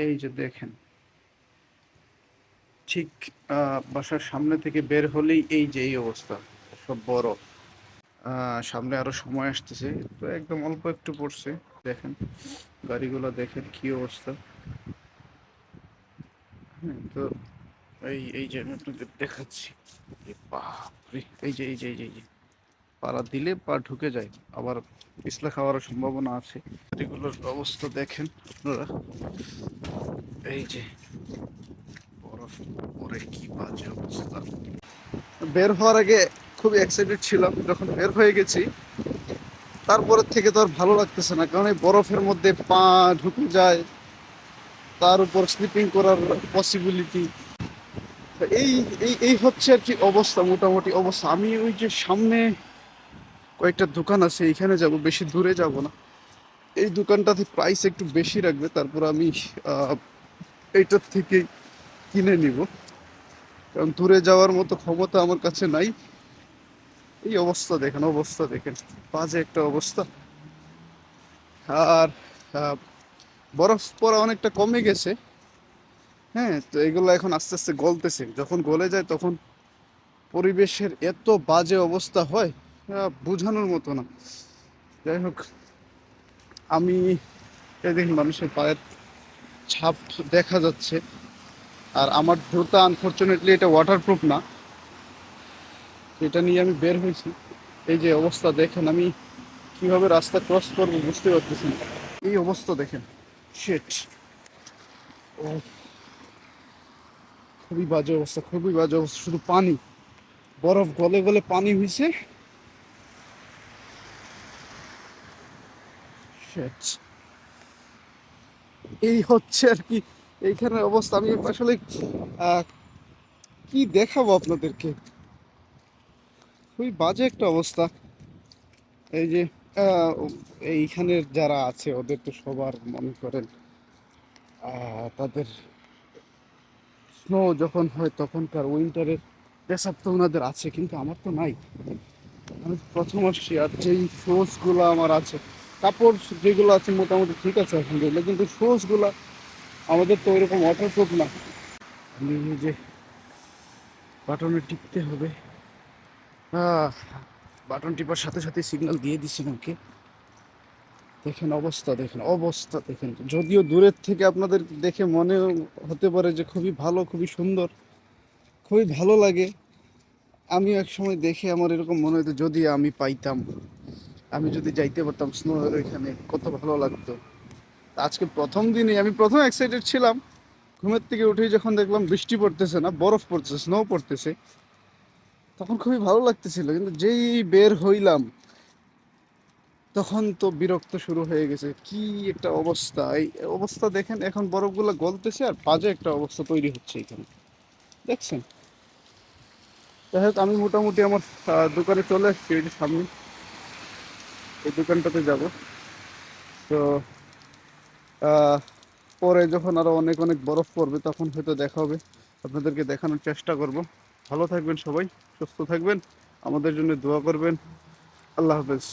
এই যে দেখেন, ঠিক বাসার সামনে থেকে বের হলেই এই যে এই অবস্থা, সব বড়। সামনে আরও সময় আসতেছে, তো একদম অল্প একটু পড়ছে, দেখেন, গাড়িগুলো দেখেন কি অবস্থা। হ্যাঁ তো এই এই যে দেখাচ্ছি এই যে এই যে এই যে। পাড়া দিলে পা ঢুকে যায়। আবার পিছলা খাওয়ার সম্ভাবনা আছে। গাড়িগুলোর অবস্থা দেখেন আপনারা। এই যে বরফ পরে কি বাজে অবস্থা। বের হওয়ার আগে খুব এক্সাইটেড ছিলাম, যখন বের হয়ে গেছি। তারপরের থেকে তো আর ভালো লাগতেছে না, কারণ এই বরফের মধ্যে পা ঢুকে যায়। তার উপর স্লিপিং করার পসিবিলিটি এই এই হচ্ছে আর কি অবস্থা, মোটামুটি অবস্থা। আমি ওই যে সামনে কয়েকটা দোকান আছে, এইখানে যাব, বেশি দূরে যাব না। এই দোকানটাতে প্রাইস একটু বেশি রাখবে, তারপর আমি এইটার থেকে কিনে নিব। কারণ দূরে যাওয়ার মতো ক্ষমতা আমার কাছে নাই। এই অবস্থা দেখেন অবস্থা দেখেন, বাজে একটা অবস্থা। আর বরফ পড়া অনেকটা কমে গেছে। হ্যাঁ তো এগুলো এখন আস্তে আস্তে গলতেছে। যখন গলে যায় তখন পরিবেশের এত বাজে অবস্থা হয় বোঝানোর মতো না। যাই হোক, আমি এই দেখুন মানুষের পায়ের ছাপ দেখা যাচ্ছে, আর আমার জুতা আনফর্চুনেটলি এটা ওয়াটারপ্রুফ না। এটা নিয়ে আমি বের হয়েছি। এই যে অবস্থা দেখেন, আমি কীভাবে রাস্তা ক্রস করব বুঝতে পারতেছি না। এই অবস্থা দেখেন শেট ও, খুবই বাজে অবস্থা, খুবই বাজে অবস্থা, শুধু পানি। বরফ গলে গলে পানি হয়েছে এই হচ্ছে আর কি এইখানে অবস্থা। আমি আসলে কি দেখাবো আপনাদেরকে? খুবই বাজে একটা অবস্থা। এই যে এইখানের যারা আছে, ওদের তো সবার মনে করেন তাদের স্নো যখন হয় তখনকার উইন্টারের পেশাব তো ওনাদের আছে, কিন্তু আমার তো নাই। আমি প্রথম আসছি আর যেই শোজগুলো আমার আছে কাপড় যেগুলো আছে মোটামুটি ঠিক আছে আলহামদুলিল্লাহ, কিন্তু শোজগুলো আমাদের তো ওইরকম ওয়াটারপ্রুফ না। যে বাটনে টিপতে হবে। বাটন টিপার সাথে সাথে সিগন্যাল দিয়ে দিচ্ছি আমাকে। দেখেন অবস্থা দেখেন অবস্থা, দেখেন। যদিও দূরের থেকে আপনাদের দেখে মনে হতে পারে যে খুবই ভালো, খুবই সুন্দর, খুবই ভালো লাগে। আমি এক সময় দেখে আমার এরকম মনে হতো যদি আমি পাইতাম। আমি যদি যাইতে পারতাম স্নোয়ের ওইখানে, কত ভালো লাগতো। আজকে প্রথম দিনই আমি প্রথম এক্সাইটেড ছিলাম। ঘুমের থেকে উঠেই যখন দেখলাম বৃষ্টি পড়তেছে না, বরফ পড়তেছে স্নো পড়তেছে, তখন খুবই ভালো লাগতেছিল। কিন্তু যেই বের হইলাম, তখন তো বিরক্ত শুরু হয়ে গেছে। কি একটা অবস্থা? এই অবস্থা দেখেন, এখন বরফগুলো গলতেছে আর বাজে একটা অবস্থা তৈরি হচ্ছে এখানে। দেখছেন? যাই হোক, আমি মোটামুটি আমার দোকানে চলে আসছি সামনে। এই দোকানটাতে যাব। তো পরে যখন আরও অনেক অনেক বরফ পড়বে, তখন হয়তো দেখা হবে। আপনাদেরকে দেখানোর চেষ্টা করব। ভালো থাকবেন সবাই, সুস্থ থাকবেন। আমাদের জন্য দোয়া করবেন। আল্লাহ হাফেজ।